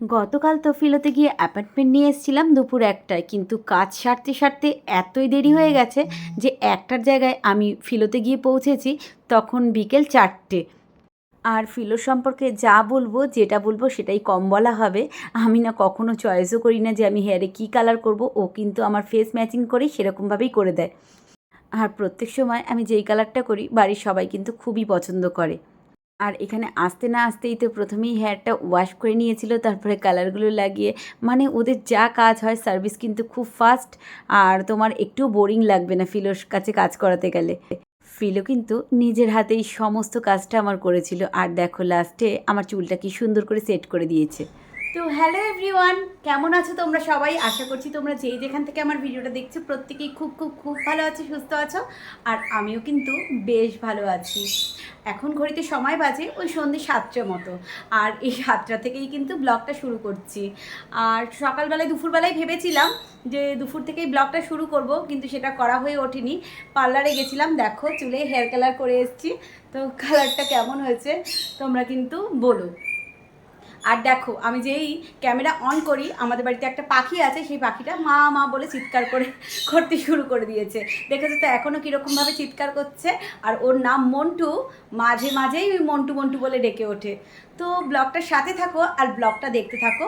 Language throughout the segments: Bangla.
গতকাল তো ফিলোতে গিয়ে অ্যাপার্টমেন্ট নিয়ে এসেছিলাম দুপুর একটায়, কিন্তু কাজ সারতে সারতে এতই দেরি হয়ে গেছে যে একটার জায়গায় আমি ফিলোতে গিয়ে পৌঁছেছি, তখন বিকেল চারটে। আর ফিলো সম্পর্কে যা বলব, যেটা বলব সেটাই কম বলা হবে। আমি না কখনো চয়েসও করি না যে আমি হেয়ারে কী কালার করব, ও কিন্তু আমার ফেস ম্যাচিং করেই সেরকমভাবেই করে দেয়। আর প্রত্যেক সময় আমি যেই কালারটা করি, বাড়ির সবাই কিন্তু খুবই পছন্দ করে। আর এখানে আসতে না আসতেই তো প্রথমেই হেয়ারটা ওয়াশ করে নিয়েছিল, তারপরে কালারগুলো লাগিয়ে মানে ওদের যা কাজ হয় সার্ভিস কিন্তু খুব ফাস্ট আর তোমার একটু বোরিং লাগবে না ফিলোর কাছে কাজ করাতে গেলে। ফিলো কিন্তু নিজের হাতেই সমস্ত কাজটা আমার করেছিল, আর দেখো লাস্টে আমার চুলটা কি সুন্দর করে সেট করে দিয়েছে। তো হ্যালো এভরিওয়ান কেমন আছো তোমরা সবাই? আশা করছি তোমরা যেই যেখান থেকে আমার ভিডিওটা দেখছ, প্রত্যেকেই খুব খুব খুব ভালো আছো, সুস্থ আছো, আর আমিও কিন্তু বেশ ভালো আছি। এখন ঘড়িতে সময় বাজে ওই সন্ধ্যে সাতটার মতো, আর এই সাতটা থেকেই কিন্তু ব্লগটা শুরু করছি। আর সকালবেলায়, দুপুরবেলায় ভেবেছিলাম যে দুপুর থেকেই ব্লগটা শুরু করব, কিন্তু সেটা করা হয়ে ওঠেনি। পার্লারে গেছিলাম, দেখো চুলে হেয়ার কালার করে এসেছি। তো কালারটা কেমন হয়েছে, তোমরা কিন্তু বলো। আর দেখো, আমি যেই ক্যামেরা অন করি, আমাদের বাড়িতে একটা পাখি আছে, সেই পাখিটা মা মা বলে চিৎকার করে করতে শুরু করে দিয়েছে। দেখেছ তো এখনও কীরকমভাবে চিৎকার করছে? আর ওর নাম মন্টু, মাঝে মাঝেই ওই মন্টু মন্টু বলে ডেকে ওঠে। তো ব্লগটার সাথে থাকো আর ব্লগটা দেখতে থাকো।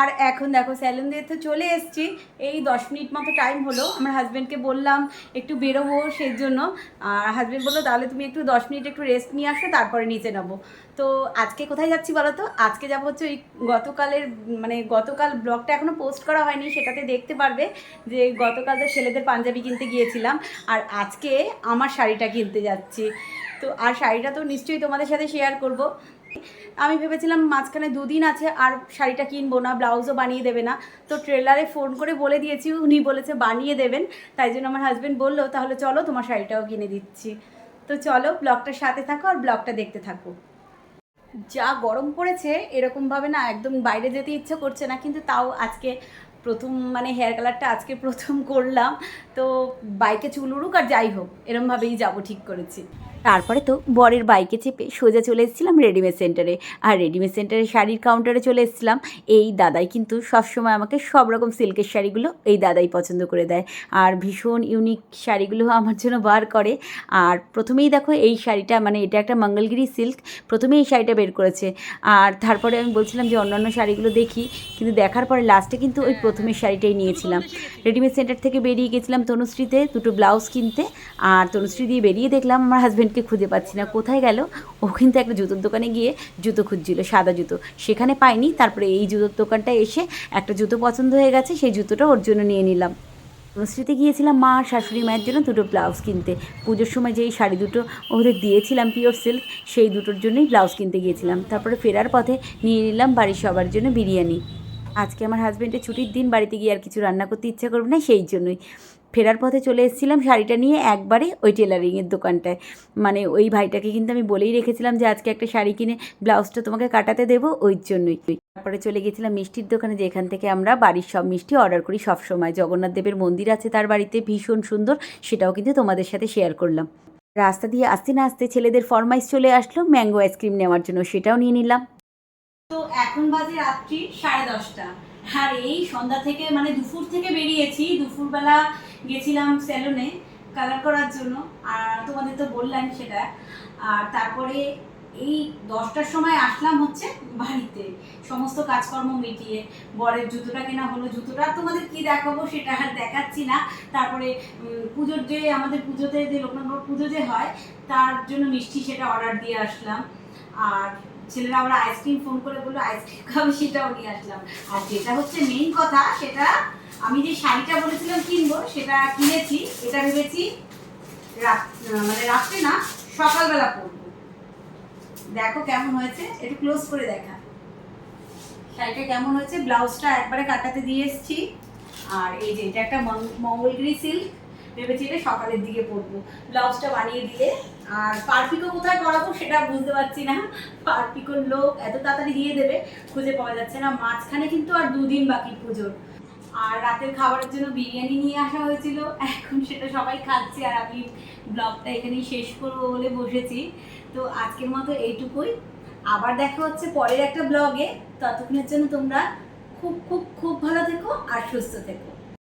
আর এখন দেখো স্যালুন দিয়ে তো চলে এসেছি। এই দশ মিনিট মতো টাইম হলো। আমার হাজব্যান্ডকে বললাম, একটু বেরোবো সেই জন্য। আর হাজব্যান্ড বলল, তাহলে তুমি একটু দশ মিনিট একটু রেস্ট নিয়ে আসো, তারপরে নিচে নেব তো আজকে কোথায় যাচ্ছি বলো তো আজকে যাব হচ্ছে ওই গতকালের মানে গতকাল ব্লগটা এখনও পোস্ট করা হয়নি, সেটাতে দেখতে পারবে যে গতকাল তো ছেলেদের পাঞ্জাবি কিনতে গিয়েছিলাম। আর আজকে আমার শাড়িটা কিনতে যাচ্ছি। তো আর শাড়িটা তো নিশ্চয়ই তোমাদের সাথে শেয়ার করব। আমি ভেবেছিলাম মাঝখানে দুদিন আছে আর শাড়িটা কিনবো না, ব্লাউজও বানিয়ে দেবে না। তো ট্রেলারে ফোন করে বলে দিয়েছি, উনি বলেছে বানিয়ে দেবেন। তাই জন্য আমার হাজব্যান্ড বলল, তাহলে চলো তোমার শাড়িটাও কিনে দিচ্ছি। তো চলো ব্লগটার সাথে থাকো আর ব্লগটা দেখতে থাকো। যা গরম পড়েছে এরকমভাবে না একদম বাইরে যেতে ইচ্ছা করছে না, কিন্তু তাও আজকে প্রথম মানে হেয়ার কালারটা আজকে প্রথম করলাম। তো বাইকে চুল উড়ুক আর যাই হোক এরমভাবেই যাব ঠিক করেছি। তারপরে তো বরের বাইকে চেপে সোজা চলে এসেছিলাম রেডিমেড সেন্টারে আর রেডিমেড সেন্টারে শাড়ির কাউন্টারে চলে এসেছিলাম। এই দাদাই কিন্তু সবসময় আমাকে সব রকম সিল্কের শাড়িগুলো এই দাদাই পছন্দ করে দেয়। আর ভীষণ ইউনিক শাড়িগুলো আমার জন্য বার করে। আর প্রথমেই দেখো এই শাড়িটা মানে এটা একটা মঙ্গলগিরি সিল্ক প্রথমেই এই শাড়িটা বের করেছে। আর তারপরে আমি বলছিলাম যে অন্যান্য শাড়িগুলো দেখি, কিন্তু দেখার পরে লাস্টে কিন্তু ওই প্রথমের শাড়িটাই নিয়েছিলাম। রেডিমেড সেন্টার থেকে বেরিয়ে গেছিলাম তনুশ্রীতে, দুটো ব্লাউজ কিনতে। আর তনুশ্রী দিয়ে বেরিয়ে দেখলাম আমার হাজব্যান্ডকে খুঁজে পাচ্ছি না, কোথায় গেল? ও কিন্তু একটা জুতোর দোকানে গিয়ে জুতো খুঁজছিল, সাদা জুতো। সেখানে পাইনি, তারপরে এই জুতোর দোকানটা এসে একটা জুতো পছন্দ হয়ে গেছে, সেই জুতোটা ওর জন্য নিয়ে নিলাম। তনুশ্রীতে গিয়েছিলাম মা আর শাশুড়ি মায়ের জন্য দুটো ব্লাউজ কিনতে। পুজোর সময় যেই শাড়ি দুটো ওদের দিয়েছিলাম পিওর সিল্ক, সেই দুটোর জন্যই ব্লাউজ কিনতে গিয়েছিলাম। তারপরে ফেরার পথে নিয়ে নিলাম বাড়ির সবার জন্য বিরিয়ানি। আজকে আমার হাজব্যান্ডের ছুটির দিন, বাড়িতে গিয়ে আর কিছু রান্না করতে ইচ্ছা করবে না, সেই জন্যই। ফেরার পথে চলে এসেছিলাম শাড়িটা নিয়ে একবারে ওই টেলারিংয়ের দোকানটায়। মানে ওই ভাইটাকে কিন্তু আমি বলেই রেখেছিলাম যে, আজকে একটা শাড়ি কিনে ব্লাউজটা তোমাকে কাটাতে দেবো ওই জন্যই। তারপরে চলে গেছিলাম মিষ্টির দোকানে, যেখান থেকে আমরা বাড়ির সব মিষ্টি অর্ডার করি সব সময়। জগন্নাথ দেবের মন্দির আছে তার বাড়িতে, ভীষণ সুন্দর, সেটাও কিন্তু তোমাদের সাথে শেয়ার করলাম। রাস্তা দিয়ে আসতে না আসতে ছেলেদের ফরমাইশ চলে আসলো ম্যাঙ্গো আইসক্রিম নেওয়ার জন্য সেটাও নিয়ে নিলাম। তো এখন বাজে রাত্রি সাড়ে দশটা। আর এই সন্ধ্যা থেকে মানে দুপুর থেকে বেরিয়েছি, দুপুরবেলা গেছিলাম স্যালুনে কালার করার জন্য, আর তোমাদের তো বললাম সেটা। আর তারপরে এই দশটার সময় আসলাম হচ্ছে বাড়িতে, সমস্ত কাজকর্ম মিটিয়ে, বরের জুতোটা কেনা হলো, জুতোটা তোমাদের কি দেখাবো সেটা আর দেখাচ্ছি না। তারপরে পুজোর যে, আমাদের পুজোতে যে লোকনাথ পুজো যে হয়, তার জন্য মিষ্টি সেটা অর্ডার দিয়ে আসলাম। আর ছেলেরা আমরা আইসক্রিম ফোন করে বলল আইসক্রিম খাবে সেটাও নিয়ে আসলাম। আর যেটা হচ্ছে মেইন কথা, সেটা আমি যে শাড়িটা বলেছিলাম কিনবো, সেটা কিনেছি, এটা ভেবেছি মানে রাত্রে না, সকালবেলা পরবো। দেখো কেমন হয়েছে, একটু ক্লোজ করে দেখা। শাড়িটা কেমন হয়েছে, ব্লাউজটা একবারে কাটাতে দিয়ে এসেছি। আর এই যে, এটা একটা মঙ্গলগিরি সিল্ক ভেবেছি এটা সকালের দিকে পরবো ব্লাউজটা বানিয়ে দিলে, আর পারপিকো কোথায় করাবো সেটা বুঝতে পারছি না। পারপিকোর লোক এত তাড়াতাড়ি দিয়ে দেবে, খুঁজে পাওয়া যাচ্ছে না। মাঝখানে কিন্তু আর দুদিন বাকি পুজোর। আর রাতের খাবারের জন্য বিরিয়ানি নিয়ে আসা হয়েছিল। এখন সেটা সবাই খাচ্ছে আর আমি ব্লগটা এখানেই শেষ করব বলে বসেছি। তো আজকের মতো এইটুকুই। আবার দেখা হচ্ছে পরের একটা ব্লগে। ততক্ষণের জন্য তোমরা খুব খুব খুব ভালো থেকো আর সুস্থ থেকো।